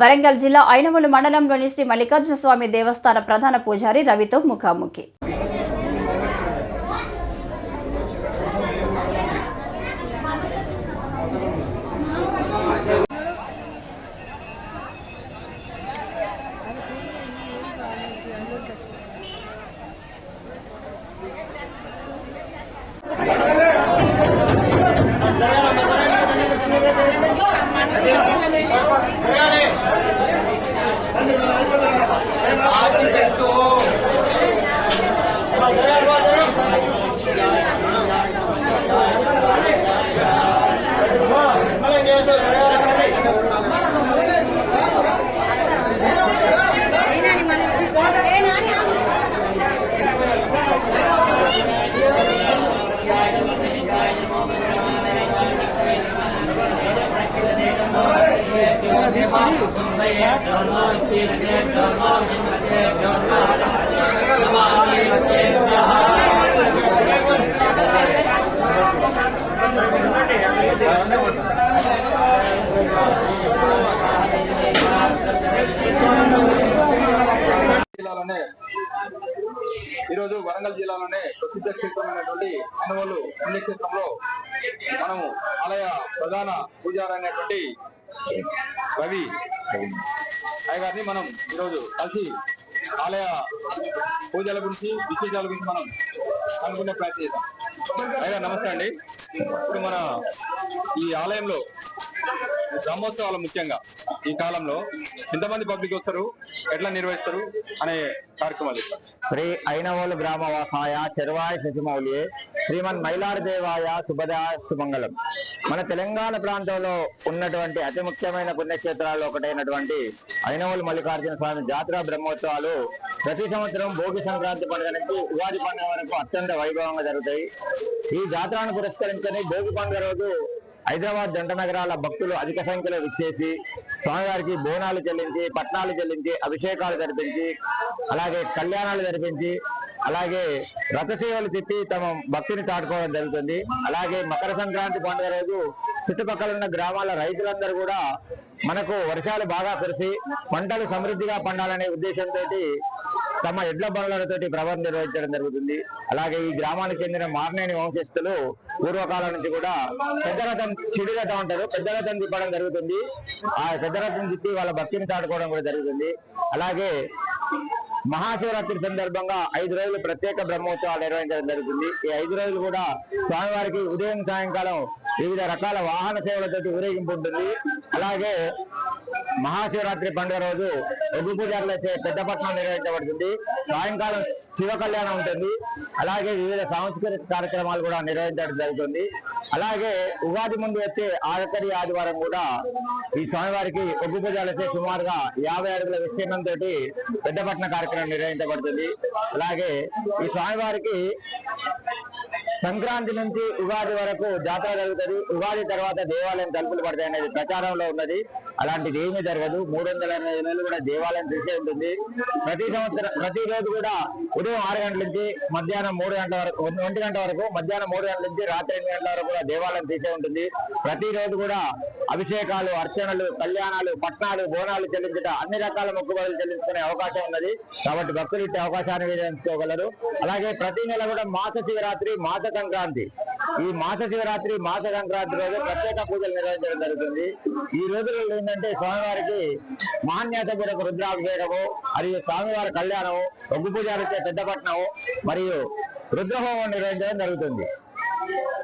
వరంగల్ జిల్లా ఐనవోలు మండలంలోని శ్రీ మల్లికార్జున స్వామి దేవస్థాన ప్రధాన పూజారి రవితో ముఖాముఖి. జిల్లాలోనే ఈరోజు వరంగల్ జిల్లాలోనే ప్రసిద్ధ క్షేత్రమైనటువంటి అనువలు పుణ్యక్షేత్రంలో మనము ఆలయ ప్రధాన పూజారి రవి. అయ్య గారిని మనం ఈరోజు కలిసి ఆలయ పూజల గురించి విశేషాల గురించి మనం అనుకునే ప్రయత్నం చేద్దాం. అయ్యా నమస్తే అండి. ఇప్పుడు మన ఈ ఆలయంలో బ్రహ్మోత్సవాలు ముఖ్యంగా ఈ కాలంలో ఎంతమంది పబ్లిక్ వస్తారు? ఎట్లా నిర్వహిస్తారు అనే కార్యక్రమాలు శ్రీ ఐనవోలు గ్రామవాసాయ చెరువాయ శశిమౌలి శ్రీమన్ మైలారదేవాయ శుభదాస్తు మంగళం మన తెలంగాణ ప్రాంతంలో ఉన్నటువంటి అతి ముఖ్యమైన పుణ్యక్షేత్రాల్లో ఒకటైనటువంటి ఐనవోలు మల్లికార్జున స్వామి జాతర బ్రహ్మోత్సవాలు ప్రతి సంవత్సరం భోగి సంక్రాంతి పండుగ నుంచి ఉగాది పండుగ వరకు అత్యంత వైభవంగా జరుగుతాయి. ఈ జాతరను పురస్కరించని భోగి పండుగ రోజు హైదరాబాద్ జంట నగరాల భక్తులు అధిక సంఖ్యలో విచ్చేసి స్వామివారికి బోనాలు చెల్లించి పట్నాలు చెల్లించి అభిషేకాలు జరిపించి అలాగే కళ్యాణాలు జరిపించి అలాగే రథసేవలు తిప్పి తమ భక్తిని చాటుకోవడం జరుగుతుంది. అలాగే మకర సంక్రాంతి పండుగ రోజు చుట్టుపక్కల ఉన్న గ్రామాల రైతులందరూ కూడా మనకు వర్షాలు బాగా కురిసి పంటలు సమృద్ధిగా పండాలనే ఉద్దేశంతో తమ ఎడ్ల బలతోటి ప్రభావం నిర్వహించడం జరుగుతుంది. అలాగే ఈ గ్రామానికి చెందిన మార్నేని వంశస్థులు పూర్వకాలం నుంచి కూడా పెద్ద రథం సిడి అంటారు పెద్ద రథం తిప్పడం జరుగుతుంది. ఆ పెద్ద రథం తిప్పి వాళ్ళ భక్తిని చాటుకోవడం కూడా జరుగుతుంది. అలాగే మహాశివరాత్రి సందర్భంగా ఐదు రోజులు ప్రత్యేక బ్రహ్మోత్సవాలు నిర్వహించడం జరుగుతుంది. ఈ ఐదు రోజులు కూడా స్వామివారికి ఉదయం సాయంకాలం వివిధ రకాల వాహన సేవలతో ఊరేగింపు ఉంటుంది. అలాగే మహాశివరాత్రి పండుగ రోజు ఒగ్గు పూజారులు అయితే పెద్దపట్నం నిర్వహించబడుతుంది. సాయంకాలం శివ కళ్యాణం ఉంటుంది. అలాగే వివిధ సాంస్కృతిక కార్యక్రమాలు కూడా నిర్వహించడం జరుగుతుంది. అలాగే ఉగాది ముందు వచ్చే ఆఖరి ఆదివారం కూడా ఈ స్వామివారికి ఒగ్గు పూజలు అయితే సుమారుగా యాభై అడుగుల విస్తీర్ణంతో పెద్దపట్నం కార్యక్రమం నిర్వహించబడుతుంది. అలాగే ఈ స్వామివారికి సంక్రాంతి నుంచి ఉగాది వరకు జాతర జరుగుతుంది. ఉగాది తర్వాత దేవాలయం తలుపులు పడతాయి అనేది ప్రచారంలో ఉన్నది. అలాంటిది ఏమీ జరగదు. మూడు వందల ఎనభై నెలలు కూడా దేవాలయం తీసే ఉంటుంది. ప్రతి సంవత్సరం ప్రతి రోజు కూడా ఉదయం ఆరు గంటల నుంచి మధ్యాహ్నం మూడు గంటల వరకు ఒంటి గంట వరకు మధ్యాహ్నం మూడు గంటల నుంచి రాత్రి ఎనిమిది గంటల వరకు కూడా దేవాలయం తీసే ఉంటుంది. ప్రతి రోజు కూడా అభిషేకాలు అర్చనలు కళ్యాణాలు పట్నాలు బోనాలు చెల్లించట అన్ని రకాల మొక్కుబడులు చెల్లించుకునే అవకాశం ఉన్నది. కాబట్టి భక్తులు ఇచ్చే అవకాశాన్ని వినియోగించుకోగలరు. అలాగే ప్రతి నెల కూడా మాస శివరాత్రి మాస సంక్రాంతి. ఈ మాస శివరాత్రి మాస సంక్రాంతి రోజు ప్రత్యేక పూజలు నిర్వహించడం జరుగుతుంది. ఈ రోజులలో ఏంటంటే స్వామివారికి మహాన్యాసపూర్వక రుద్రాభిషేకము మరియు స్వామివారి కళ్యాణము ఒగ్గు పూజలు ఇచ్చే పెద్దపట్నము మరియు రుద్రహోమం నిర్వహించడం జరుగుతుంది.